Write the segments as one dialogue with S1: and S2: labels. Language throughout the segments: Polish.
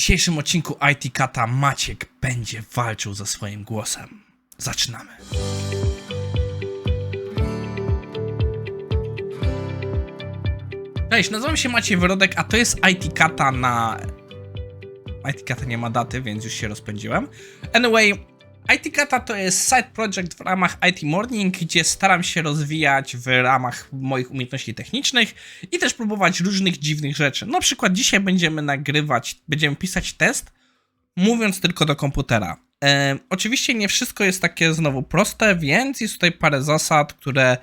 S1: dzisiejszym odcinku IT Kata Maciek będzie walczył ze swoim głosem. Zaczynamy. Cześć, nazywam się Maciej Wyrodek, a to jest IT Kata na... IT Kata nie ma daty, więc już się rozpędziłem. Anyway, IT Kata to jest side project w ramach IT Morning, gdzie staram się rozwijać w ramach moich umiejętności technicznych i też próbować różnych dziwnych rzeczy. Na przykład dzisiaj będziemy nagrywać, będziemy pisać test, mówiąc tylko do komputera. E, oczywiście nie wszystko jest takie znowu proste, więc jest tutaj parę zasad, które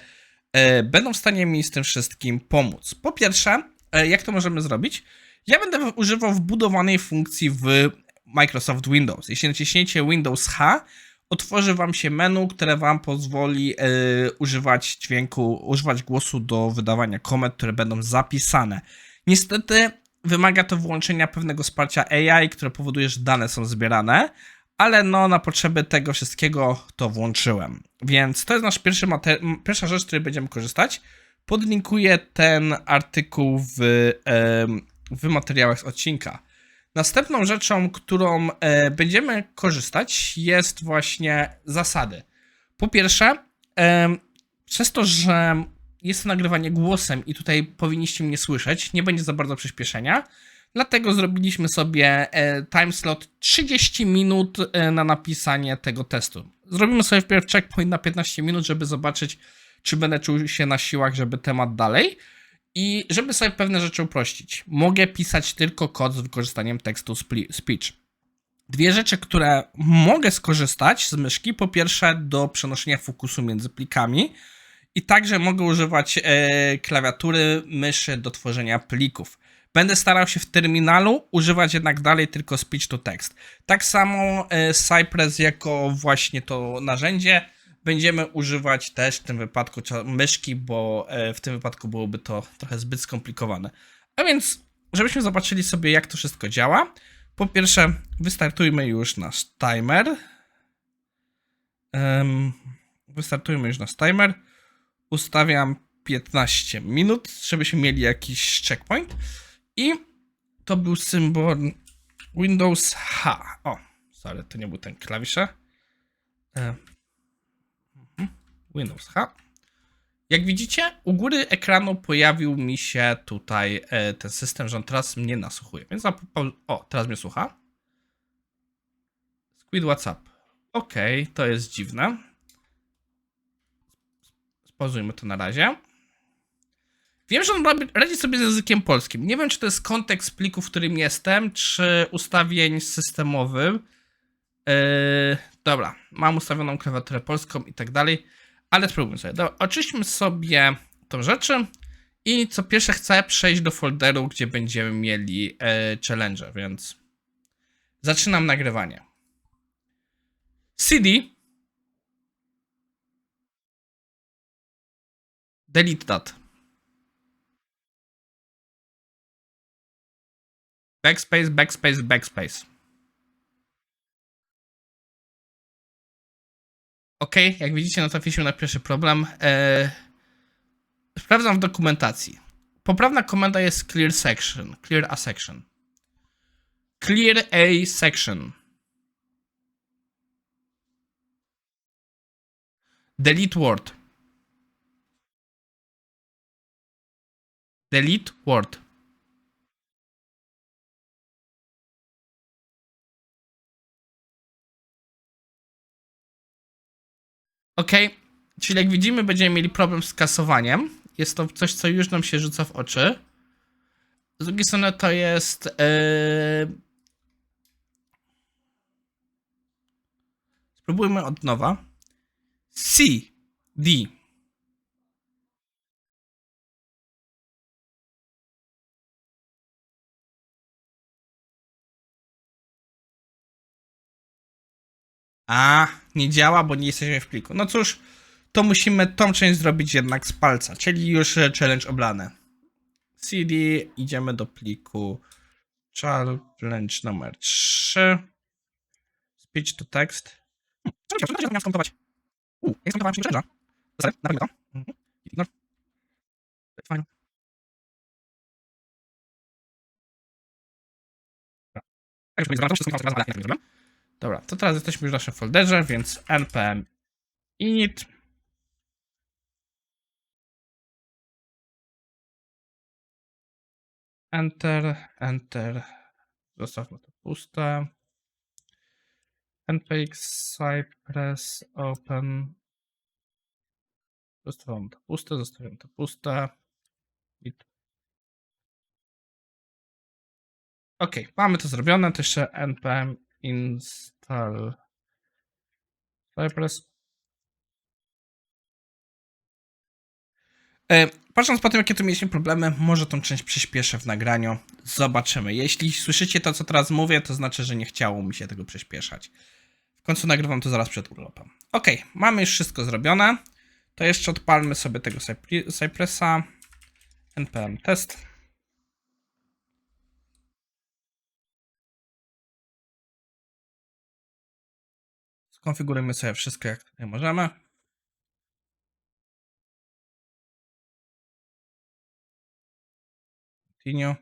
S1: e, będą w stanie mi z tym wszystkim pomóc. Po pierwsze, e, jak to możemy zrobić? Ja będę używał wbudowanej funkcji w Microsoft Windows. Jeśli naciśniecie Windows H, otworzy Wam się menu, które Wam pozwoli e, używać dźwięku, używać głosu do wydawania komend, które będą zapisane. Niestety wymaga to włączenia pewnego wsparcia AI, które powoduje, że dane są zbierane, ale no na potrzeby tego wszystkiego to włączyłem. Więc to jest nasz pierwszy pierwsza rzecz, z której będziemy korzystać. Podlinkuję ten artykuł w, w materiałach z odcinka. Następną rzeczą, którą e, będziemy korzystać, jest właśnie zasady. Po pierwsze, em, przez to, że jest to nagrywanie głosem i tutaj powinniście mnie słyszeć, nie będzie za bardzo przyspieszenia. Dlatego zrobiliśmy sobie e, timeslot 30 minut e, na napisanie tego testu. Zrobimy sobie wpierw checkpoint na 15 minut, żeby zobaczyć, czy będę czuł się na siłach, żeby temat dalej. I żeby sobie pewne rzeczy uprościć, mogę pisać tylko kod z wykorzystaniem tekstu speech. Dwie rzeczy, które mogę skorzystać z myszki. Po pierwsze, do przenoszenia fokusu między plikami. I także mogę używać e, klawiatury myszy do tworzenia plików. Będę starał się w terminalu używać jednak dalej tylko speech to text. Tak samo e, Cypress jako właśnie to narzędzie będziemy używać też w tym wypadku myszki, bo e, w tym wypadku byłoby to trochę zbyt skomplikowane. A więc, żebyśmy zobaczyli sobie jak to wszystko działa. Po pierwsze, wystartujmy już nasz timer. Wystartujmy już nasz timer. Ustawiam 15 minut, żebyśmy mieli jakiś checkpoint. I to był symbol Windows H. O, sorry, to nie był ten klawisze. Windows H. Jak widzicie, u góry ekranu pojawił mi się tutaj e, ten system, że on teraz mnie nasłuchuje. Więc zap- o, teraz mnie słucha. Squid WhatsApp. Okej, to jest dziwne. Spauzujmy to na razie. Wiem, że on radzi sobie z językiem polskim. Nie wiem, czy to jest kontekst pliku, w którym jestem, czy ustawień systemowych. Yy, dobra, mam ustawioną klawiaturę polską i tak dalej, ale spróbujmy sobie. Dobra, oczyśćmy sobie tą rzeczy i co pierwsze chcę przejść do folderu, gdzie będziemy mieli yy, challenge, więc zaczynam nagrywanie. CD delete that. Backspace, backspace, backspace. Ok, jak widzicie, natrafiliśmy na pierwszy problem. Eee, sprawdzam w dokumentacji. Poprawna komenda jest clear section. Clear a section. Clear a section. Delete word. Delete word. Ok, czyli jak widzimy, będziemy mieli problem z kasowaniem. Jest to coś, co już nam się rzuca w oczy. Z drugiej strony to jest. Yy... Spróbujmy od nowa. C, D. A, nie działa, bo nie jesteśmy w pliku. No cóż, to musimy tą część zrobić jednak z palca, czyli już challenge oblane. CD, idziemy do pliku challenge numer 3. Speech to text. Hmm, przepraszam, miałem skomentować. U, jak skomentowałem się challenge'a. Zasady, naprawimy to. Mhm. Ignore. Fajnie. Dobra, to teraz jesteśmy już w naszym folderze, więc npm init enter, enter, zostawmy to puste. npx cypress open zostawiam to puste, zostawiam to puste. Git. Ok, mamy to zrobione, to jeszcze npm install cypress Patrząc po tym, jakie tu mieliśmy problemy, może tą część przyspieszę w nagraniu. Zobaczymy. Jeśli słyszycie to, co teraz mówię, to znaczy, że nie chciało mi się tego przyspieszać. W końcu nagrywam to zaraz przed urlopem. Ok, mamy już wszystko zrobione. To jeszcze odpalmy sobie tego Cypressa. npm test. Skonfigurujmy sobie wszystko, jak możemy. Continue.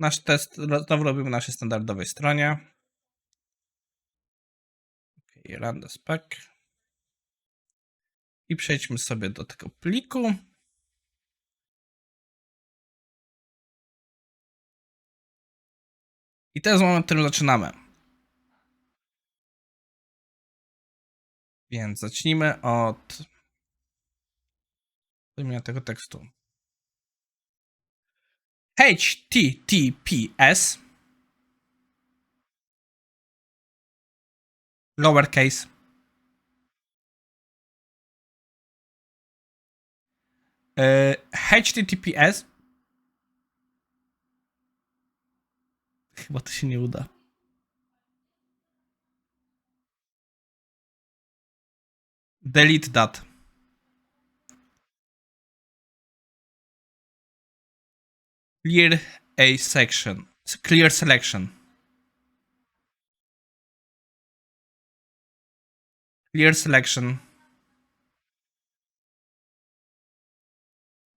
S1: Nasz test znowu robimy na naszej standardowej stronie. The spec. I przejdźmy sobie do tego pliku. I jest moment, w którym zaczynamy. Więc zacznijmy od wymienia tego tekstu. HTTPS lowercase e, HTTPS chyba to się nie uda. Delete that. Clear a section. Clear selection. Clear selection.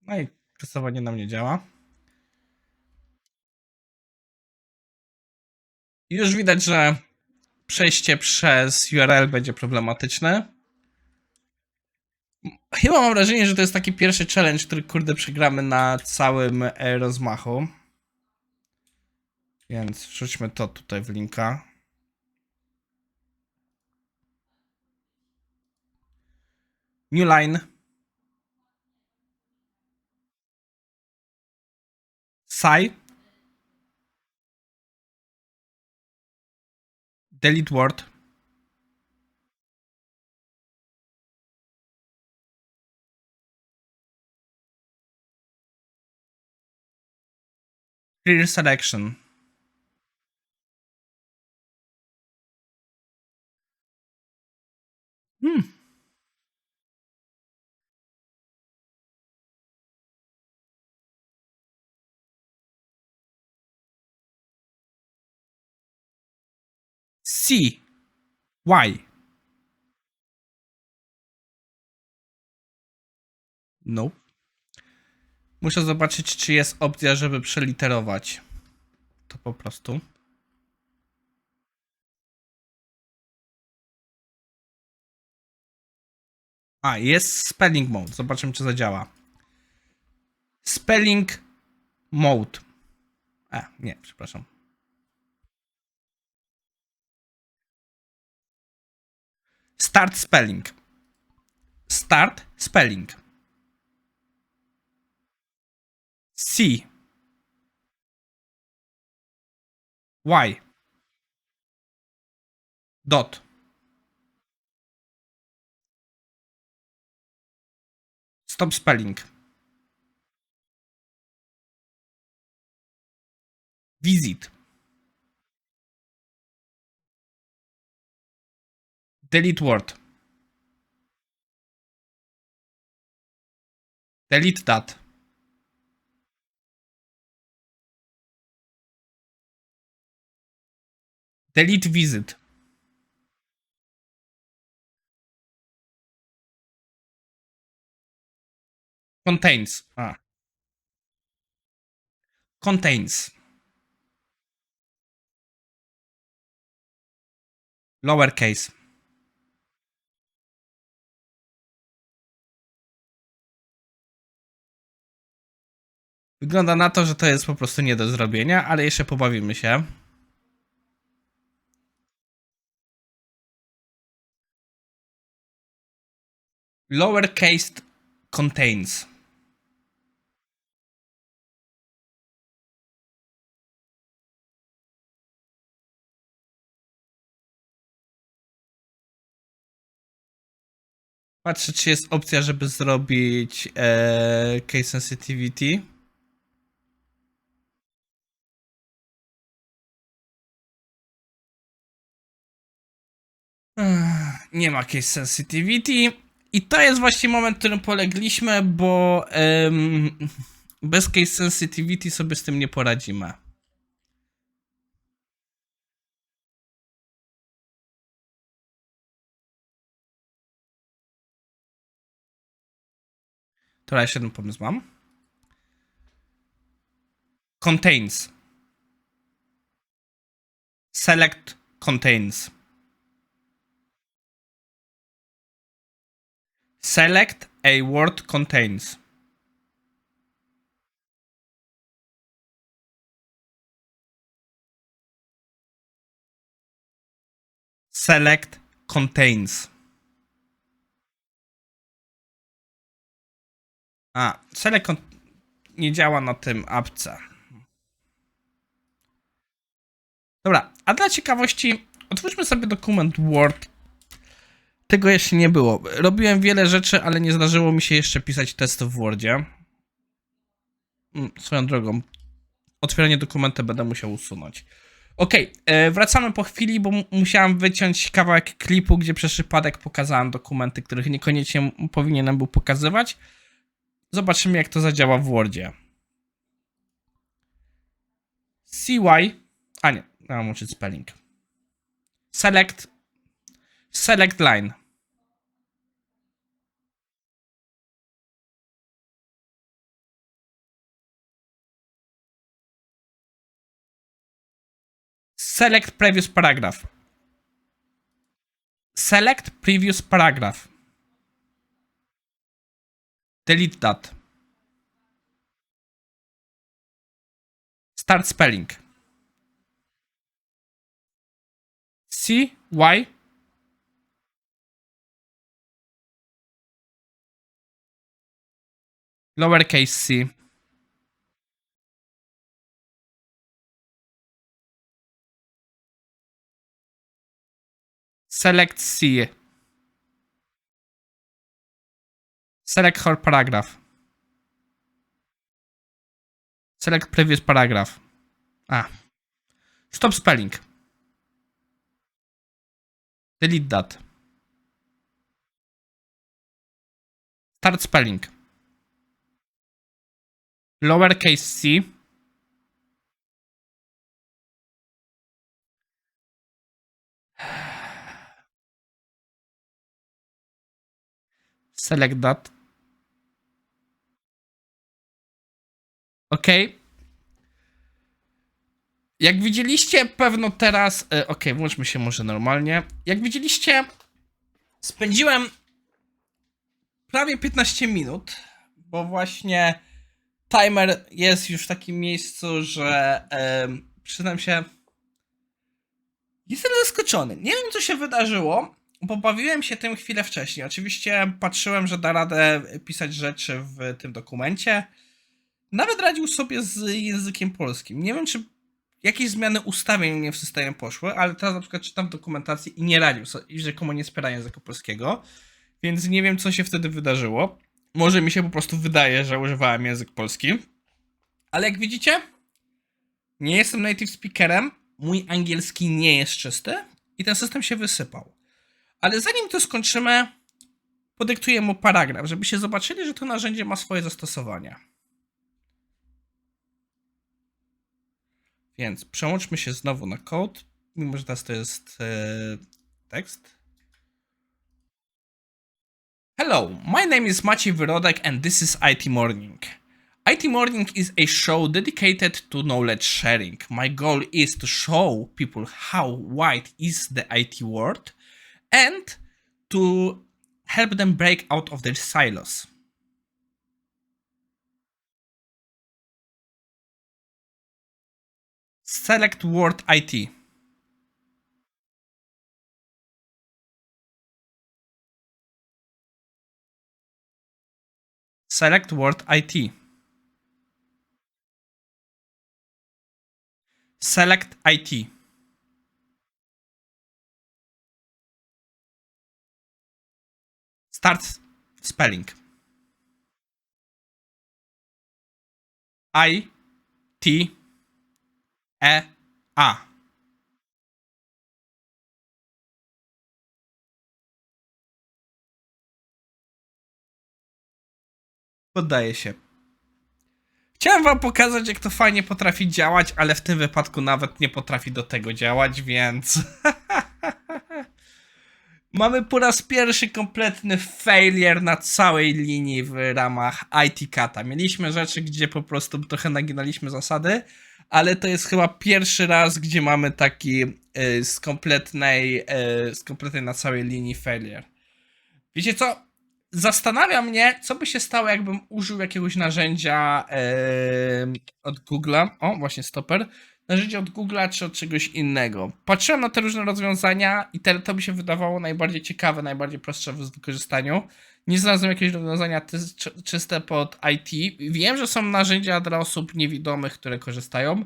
S1: No i rysowanie nam nie działa. Już widać, że przejście przez URL będzie problematyczne. Chyba mam wrażenie, że to jest taki pierwszy challenge, który kurde przegramy na całym e, rozmachu. Więc wrzućmy to tutaj w linka. New line. Sci. Delete word. Clear selection. C. Y. No. Muszę zobaczyć, czy jest opcja, żeby przeliterować to po prostu. A, jest spelling mode. Zobaczymy, czy zadziała. Spelling mode. A, nie, przepraszam. Start spelling. Start spelling. C. Y. Dot. Stop spelling. Visit. Delete word. Delete that. Delete visit. Contains. A. Contains. Lowercase. Wygląda na to, że to jest po prostu nie do zrobienia, ale jeszcze pobawimy się. Lowercase contains. Patrzę, czy jest opcja, żeby zrobić e, case sensitivity. Nie ma case sensitivity. I to jest właśnie moment, w którym polegliśmy, bo bez case sensitivity sobie z tym nie poradzimy. Teraz jeszcze jeden pomysł mam. Contains. Select contains. Select a word contains. Select contains. A, select nie działa na tym apce. Dobra, a dla ciekawości otwórzmy sobie dokument Word. Tego jeszcze nie było. Robiłem wiele rzeczy, ale nie zdarzyło mi się jeszcze pisać test w Wordzie. Mm, Swoją drogą, otwieranie dokumentu będę musiał usunąć. Okej, e, wracamy po chwili, bo mu- musiałem wyciąć kawałek klipu, gdzie przez przypadek pokazałem dokumenty, których niekoniecznie powinienem był pokazywać. Zobaczymy, jak to zadziała w Wordzie. CY. A nie, mam uczyć spelling. Select. Select line. Select previous paragraph. Select previous paragraph. Delete that. Start spelling. C Y lowercase c. Select C. Select whole paragraph. Select previous paragraph. A. Stop spelling. Delete that. Start spelling lowercase c. Select that. Ok. Jak widzieliście pewno teraz e, ok włączmy się może normalnie. Jak widzieliście spędziłem prawie 15 minut bo właśnie timer jest już w takim miejscu, że em, przyznam się, jestem zaskoczony. Nie wiem, co się wydarzyło, bo bawiłem się tym chwilę wcześniej. Oczywiście patrzyłem, że da radę pisać rzeczy w tym dokumencie. Nawet radził sobie z językiem polskim. Nie wiem, czy jakieś zmiany ustawień mnie w systemie poszły, ale teraz na przykład czytam dokumentację i nie radził sobie, i rzekomo nie wspiera języka polskiego, więc nie wiem, co się wtedy wydarzyło. Może mi się po prostu wydaje, że używałem język polski. Ale jak widzicie, nie jestem native speakerem, mój angielski nie jest czysty i ten system się wysypał. Ale zanim to skończymy, podyktuję mu paragraf, żebyście zobaczyli, że to narzędzie ma swoje zastosowanie. Więc przełączmy się znowu na kod. mimo że teraz to jest e, tekst. Hello, my name is Maciej Wyrodek and this is IT Morning. IT Morning is a show dedicated to knowledge sharing. My goal is to show people how wide is the IT world and to help them break out of their silos. Select word IT. Select word IT. Select IT. Start spelling. I T E A. Poddaję się. Chciałem wam pokazać, jak to fajnie potrafi działać, ale w tym wypadku nawet nie potrafi do tego działać, więc. Mamy po raz pierwszy kompletny failure na całej linii w ramach IT Kata. Mieliśmy rzeczy, gdzie po prostu trochę naginaliśmy zasady, ale to jest chyba pierwszy raz, gdzie mamy taki y, z kompletnej, y, z kompletnej na całej linii failure. Wiecie co? Zastanawia mnie, co by się stało, jakbym użył jakiegoś narzędzia od Google'a. O, właśnie stoper. Narzędzia od Google'a czy od czegoś innego. Patrzyłem na te różne rozwiązania i te, to mi się wydawało najbardziej ciekawe, najbardziej prostsze w wykorzystaniu. Nie znalazłem jakiegoś rozwiązania ty, czy, czyste pod IT. Wiem, że są narzędzia dla osób niewidomych, które korzystają,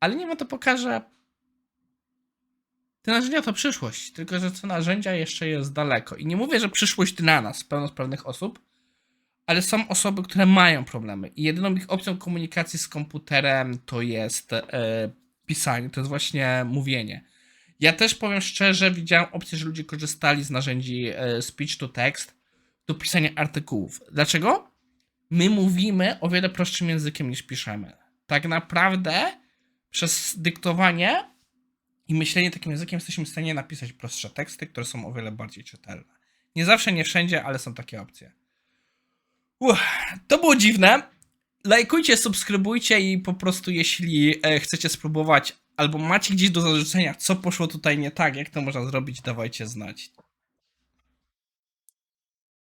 S1: ale nie ma to pokaże. Te narzędzia to przyszłość, tylko że te narzędzia jeszcze jest daleko. I nie mówię, że przyszłość dla nas, pełnosprawnych osób, ale są osoby, które mają problemy. I jedyną ich opcją komunikacji z komputerem to jest e, pisanie, to jest właśnie mówienie. Ja też powiem szczerze, widziałem opcję, że ludzie korzystali z narzędzi e, speech to text do pisania artykułów. Dlaczego? My mówimy o wiele prostszym językiem niż piszemy. Tak naprawdę przez dyktowanie i myślenie takim językiem jesteśmy w stanie napisać prostsze teksty, które są o wiele bardziej czytelne. Nie zawsze, nie wszędzie, ale są takie opcje. Uff, to było dziwne. Lajkujcie, subskrybujcie i po prostu jeśli e, chcecie spróbować albo macie gdzieś do zarzucenia, co poszło tutaj nie tak, jak to można zrobić, dawajcie znać.